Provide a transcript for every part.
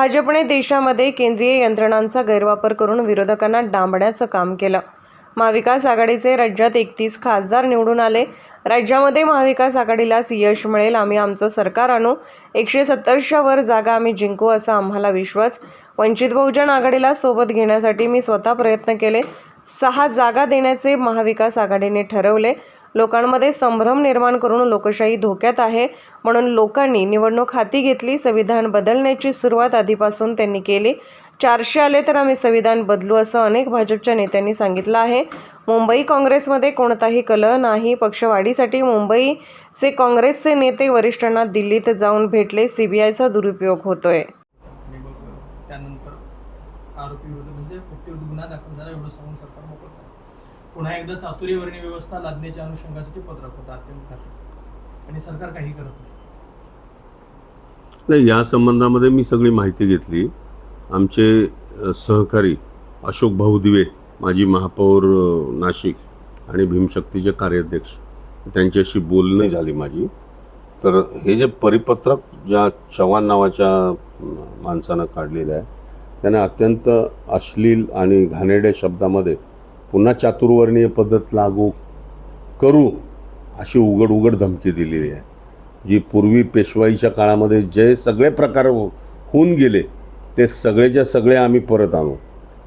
भाजपने देशामध्ये केंद्रीय यंत्रणांचा गैरवापर करून विरोधकांना डांबण्याचं काम केलं. महाविकास आघाडीचे राज्यात एकतीस खासदार निवडून आले. राज्यामध्ये महाविकास आघाडीलाच यश मिळेल आम्ही आमचं सरकार आणू. एकशे सत्तरच्या वर जागा आम्ही जिंकू असा आम्हाला विश्वास. वंचित बहुजन आघाडीला सोबत घेण्यासाठी मी स्वतः प्रयत्न केले. सहा जागा देण्याचे महाविकास आघाडीने ठरवले. लोकांमध्ये संभ्रम निर्माण करून लोकशाही धोक्यात आहे म्हणून लोकांनी निवडणूक हाती घेतली संविधान बदलण्याची सुरुवात आधीपासून त्यांनी केली. चारशे आले तर आम्ही संविधान बदलू असं अनेक भाजपच्या नेत्यांनी सांगितलं आहे. मुंबई काँग्रेसमध्ये कोणताही कलह नाही. पक्षवाढीसाठी मुंबईचे काँग्रेसचे नेते वरिष्ठांना दिल्लीत जाऊन भेटले. सीबीआयचा दुरुपयोग होतोय. त्यानंतर आरोपी विरुद्ध म्हणजे गुन्हा दाखल झाला. एवढं सांगून सरकार पुन्हा एकदा चातुर्यवर्णी व्यवस्था लादण्याच्या अनुषंगाचं ते पत्रक होतं अत्यंत घातक आणि सरकार काही करत नाही. नाही या संबंधामध्ये मी सगळी माहिती घेतली. आमचे सहकारी अशोक भाऊ दिवे माजी महापौर नाशिक आणि भीमशक्तीचे कार्याध्यक्ष त्यांच्याशी बोलणी झाली माझी. तर हे जे परिपत्रक ज्या चव्हाण नावाच्या माणसानं काढलेलं आहे त्याने अत्यंत अश्लील आणि घाणेड्या शब्दामध्ये पुन्हा चातुर्वर्णीय पद्धत लागू करू अशी उघड उघड धमकी दिलेली आहे. जी पूर्वी पेशवाईच्या काळामध्ये जे सगळे प्रकार होऊन गेले ते सगळेच्या सगळे आम्ही परत आणू.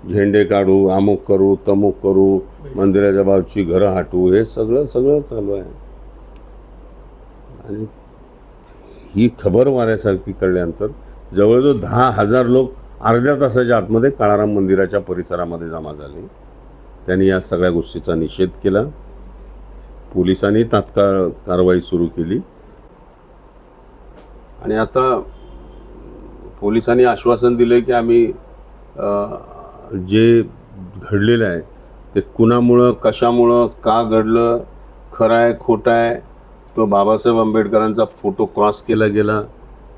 झेंडे काढू अमुक करू तमुक करू मंदिराच्या बाजूची घरं हाटू हे सगळं सगळं चालू आहे. आणि ही खबर मारण्यासारखी कळल्यानंतर जवळजवळ दहा हजार लोक अर्ध्या तासाच्या आतमध्ये काळाराम मंदिराच्या परिसरामध्ये जमा झाले. त्यांनी या सगळ्या गोष्टीचा निषेध केला. पोलिसांनी तात्काळ कारवाई सुरू केली. आणि आता पोलिसांनी आश्वासन दिलं की आम्ही जे घडलेलं आहे ते कुणामुळं कशामुळं का घडलं खरं आहे खोटं आहे तो बाबासाहेब आंबेडकरांचा फोटो क्रॉस केला गेला.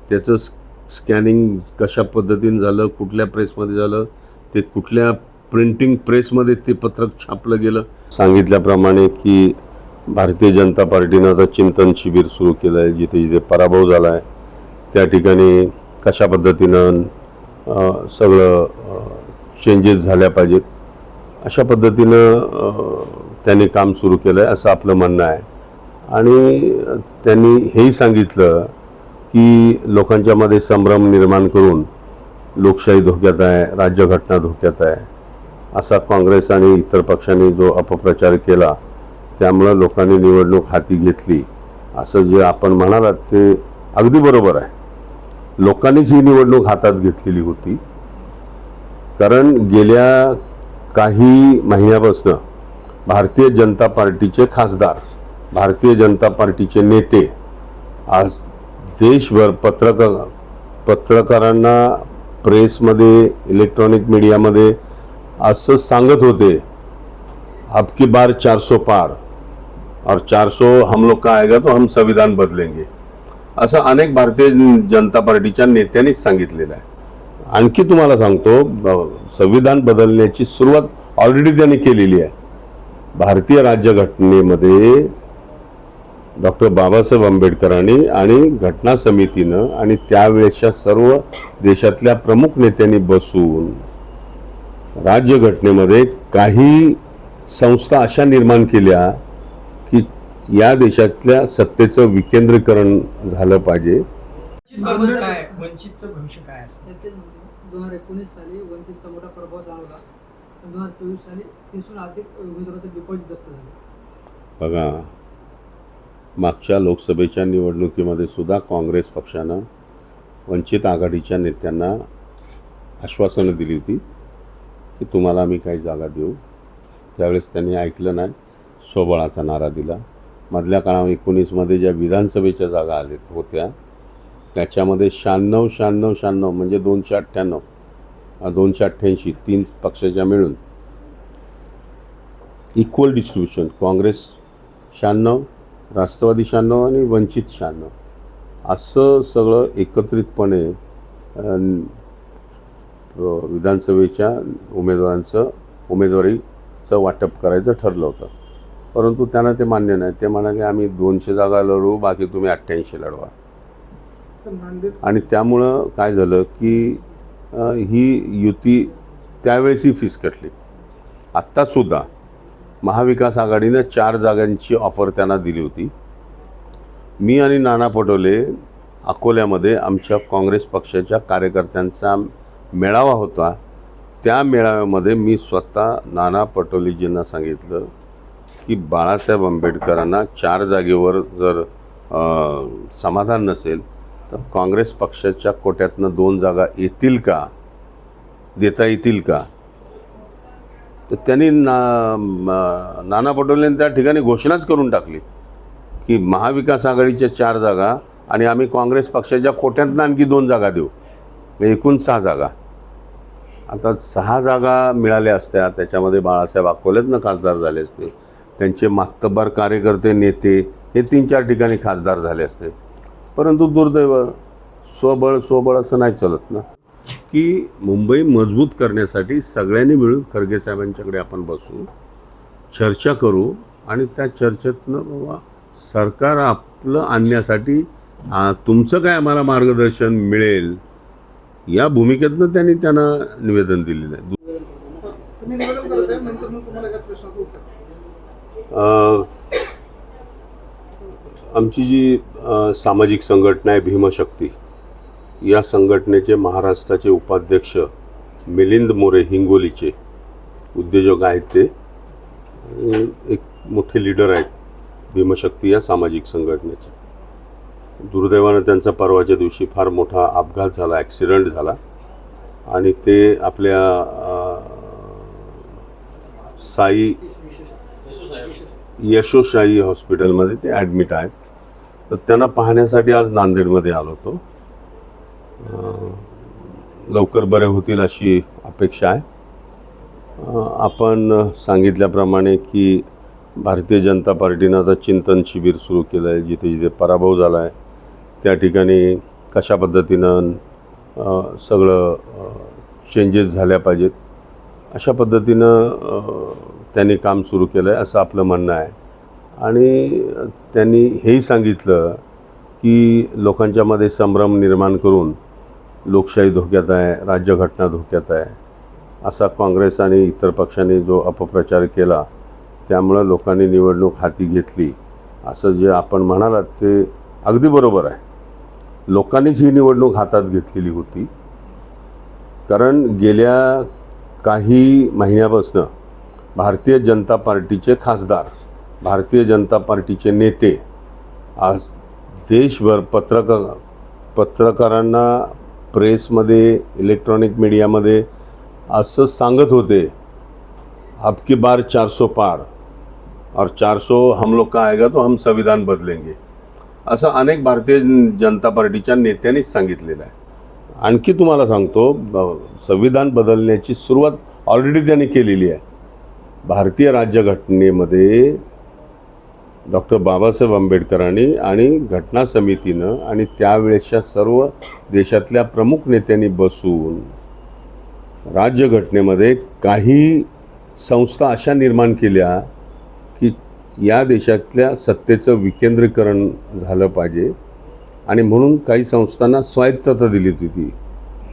त्याचं स्कॅनिंग कशा पद्धतीनं झालं कुठल्या प्रेसमध्ये झालं ते कुठल्या प्रिंटिंग प्रेसमध्ये ते पत्रक छापलं गेलं. सांगितल्याप्रमाणे की भारतीय जनता पार्टीनं आता चिंतन शिबिर सुरू केलं आहे जिथे जिथे पराभव झाला आहे त्या ठिकाणी कशा पद्धतीनं सगळं चेंजेस झाल्या पाहिजेत अशा पद्धतीनं त्यांनी काम सुरू केलं आहे असं आपलं म्हणणं आहे. आणि त्यांनी हेही सांगितलं की लोकांच्यामध्ये संभ्रम निर्माण करून लोकशाही धोक्यात आहे राज्यघटना धोक्यात आहे असा काँग्रेस आणि इतर पक्षांनी जो अपप्रचार केला त्यामुळं लोकांनी निवडणूक हाती घेतली. असं जे आपण म्हणालात ते अगदी बरोबर आहे. लोकांनीच ही निवडणूक हातात घेतलेली होती. कारण गेल्या काही महिन्यापासून भारतीय जनता पार्टीचे खासदार भारतीय जनता पार्टीचे नेते आज देशभर पत्रकार पत्रकारांना प्रेसमध्ये इलेक्ट्रॉनिक मीडियामध्ये असं सांगत होते अब की बार 400 पार और 400 हम लोग का आएगा तो हम संविधान बदलेंगे. असं अनेक भारतीय जनता पार्टीच्या नेत्यांनीच सांगितलेलं आहे. आणखी तुम्हाला सांगतो संविधान बदलण्याची सुरुवात ऑलरेडी त्यांनी केलेली आहे. भारतीय राज्यघटनेमध्ये डॉक्टर बाबासाहेब आंबेडकरांनी आणि घटना समितीनं आणि त्यावेळेसच्या सर्व देशातल्या प्रमुख नेत्यांनी बसून राज्यघटनेमध्ये काही संस्था अशा निर्माण केल्या की या देशातल्या सत्तेचं विकेंद्रीकरण झालं पाहिजे. वंचितचं भविष्य काय? असतं दोन हजार एकोणीस साली वंचितचा मोठा प्रभाव जाणवला. दोन हजार चोवीस साली तीसहून अधिक उमेदवारांचे डिपॉझिट जप्त झाले. बघा मागच्या लोकसभेच्या निवडणुकीमध्ये सुद्धा काँग्रेस पक्षानं वंचित आघाडीच्या नेत्यांना आश्वासनं दिली होती. की तुम्हाला आम्ही काही जागा देऊ. त्यावेळेस त्यांनी ऐकलं नाही. स्वबळाचा नारा दिला. मधल्या काळात एकोणीसमध्ये ज्या विधानसभेच्या जागा आल्या होत्या त्याच्यामध्ये शहाण्णव शहाण्णव शहाण्णव म्हणजे दोनशे अठ्ठ्याण्णव दोनशे अठ्ठ्याऐंशी तीन पक्षाच्या मिळून. इक्वल डिस्ट्रीब्युशन काँग्रेस शहाण्णव राष्ट्रवादी शहाण्णव आणि वंचित शहाण्णव. असं सगळं एकत्रितपणे विधानसभेच्या उमेदवारांचं उमेदवारीचं वाटप करायचं ठरलं होतं. परंतु त्यांना ते मान्य नाही. ते म्हणाले आम्ही दोनशे जागा लढवू बाकी तुम्ही अठ्ठ्याऐंशी लढवा. आणि त्यामुळं काय झालं की ही युती त्यावेळेसही फिसकटली आत्तासुद्धा महाविकास आघाडीनं चार जागांची ऑफर त्यांना दिली होती. मी आणि नाना पटोले अकोल्यामध्ये आमच्या काँग्रेस पक्षाच्या कार्यकर्त्यांचा मेळावा होता. त्या मेळाव्यामध्ये मी स्वतः नाना पटोलेजींना सांगितलं की बाळासाहेब आंबेडकरांना चार जागेवर जर समाधान नसेल तर काँग्रेस पक्षाच्या कोट्यातनं दोन जागा येतील का? देता येतील का? तर त्यांनी ना नाना पटोलेंनी त्या ठिकाणी घोषणाच करून टाकली की महाविकास आघाडीच्या चार जागा आणि आम्ही काँग्रेस पक्षाच्या कोट्यातनं आणखी दोन जागा देऊ. म्हणजे एकूण सहा जागा. आता सहा जागा मिळाल्या असत्या त्याच्यामध्ये बाळासाहेब अकोलेतनं खासदार झाले असते. त्यांचे मातब्बर कार्यकर्ते नेते हे तीन चार ठिकाणी खासदार झाले असते. परंतु दुर्दैव स्वबळ स्वबळ असं नाही चालत ना. की मुंबई मजबूत करण्यासाठी सगळ्यांनी मिळून खरगे साहेबांच्याकडे आपण बसू चर्चा करू आणि त्या चर्चेतनं बाबा सरकार आपलं आणण्यासाठी तुमचं काय आम्हाला मार्गदर्शन मिळेल? या भूमिकेतनं त्यांनी त्यांना निवेदन दिलेलं आहे. आमची जी सामाजिक संघटना आहे भीमशक्ती या संघटनेचे महाराष्ट्राचे उपाध्यक्ष मिलिंद मोरे हिंगोलीचे उद्योजक आहेत ते. एक मोठे लीडर आहेत भीमशक्ती या सामाजिक संघटनेचे. दुर्दैवानं त्यांचा परवाच्या दिवशी फार मोठा अपघात झाला ॲक्सिडेंट झाला. आणि ते आपल्या साई यशोशाही हॉस्पिटलमध्ये ते ॲडमिट आहेत. तर त्यांना पाहण्यासाठी आज नांदेडमध्ये आलो होतो. लवकर बरे होतील अशी अपेक्षा आहे. आपण सांगितल्याप्रमाणे की भारतीय जनता पार्टीनं आता चिंतन शिबिर सुरू केलं आहे जिथे जिथे पराभव झाला आहे त्या ठिकाणी कशा पद्धतीनं सगळं चेंजेस झाल्या पाहिजेत. अशा पद्धतीनं त्यांनी काम सुरू केलं आहे असं आपलं म्हणणं आहे. आणि त्यांनी हेही सांगितलं की लोकांच्यामध्ये संभ्रम निर्माण करून लोकशाही धोक्यात आहे राज्यघटना धोक्यात आहे असा काँग्रेस आणि इतर पक्षांनी जो अपप्रचार केला त्यामुळं लोकांनी निवडणूक हाती घेतली. असं जे आपण म्हणालात ते अगदी बरोबर आहे. लोकांनीच ही निवडणूक हातात घेतलेली होती. कारण गेल्या काही महिन्यापासून भारतीय जनता पार्टीचे खासदार भारतीय जनता पार्टीचे नेते आज देशभर पत्रकार पत्रकारांना प्रेसमध्ये इलेक्ट्रॉनिक मीडियामध्ये असं सांगत होते आपकी बार चार पार और चार हम लोग का आएगा तो हम संविधान बदलेंगे. असं अनेक भारतीय जनता पार्टीच्या नेत्यांनीच सांगितलेलं आहे. आणखी तुम्हाला सांगतो संविधान बदलण्याची सुरुवात ऑलरेडी त्यांनी केलेली आहे. भारतीय राज्यघटनेमध्ये डॉक्टर बाबासाहेब आंबेडकरांनी आणि घटना समितीनं आणि त्यावेळेसच्या सर्व देशातल्या प्रमुख नेत्यांनी बसून राज्यघटनेमध्ये काही संस्था अशा निर्माण केल्या या देशातल्या सत्तेचं विकेंद्रीकरण झालं पाहिजे. आणि म्हणून काही संस्थांना स्वायत्तता दिली होती ती.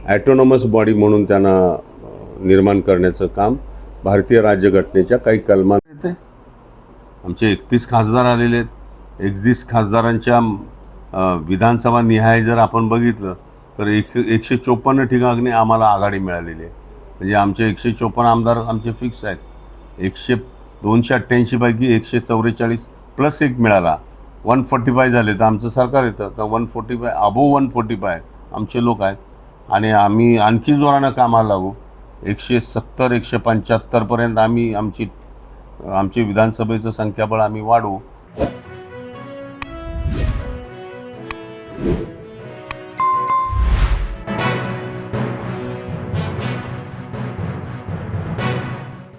ॲटोनॉमस बॉडी म्हणून त्यांना निर्माण करण्याचं काम भारतीय राज्यघटनेच्या काही कलमा येते. आमचे एकतीस खासदार आलेले आहेत. एकतीस खासदारांच्या विधानसभा निहाय जर आपण बघितलं तर एक एकशे चोपन्न ठिकाणी आम्हाला आघाडी मिळालेली आहे. म्हणजे आमचे एकशे चोपन्न आमदार आमचे फिक्स आहेत. एकशे दोनशे अठ्ठ्याऐंशीपैकी एकशे चौवेचाळीस प्लस एक मिळाला. वन फोर्टी फाय झाले तर आमचं सरकार येतं. तर one forty five above one forty five आमचे लोक आहेत. आणि आम्ही आणखी जोरानं कामाला लागू. एकशे सत्तर एकशे पंच्याहत्तरपर्यंत आम्ही आमची आमचे विधानसभेचं संख्याबळ आम्ही वाढवू.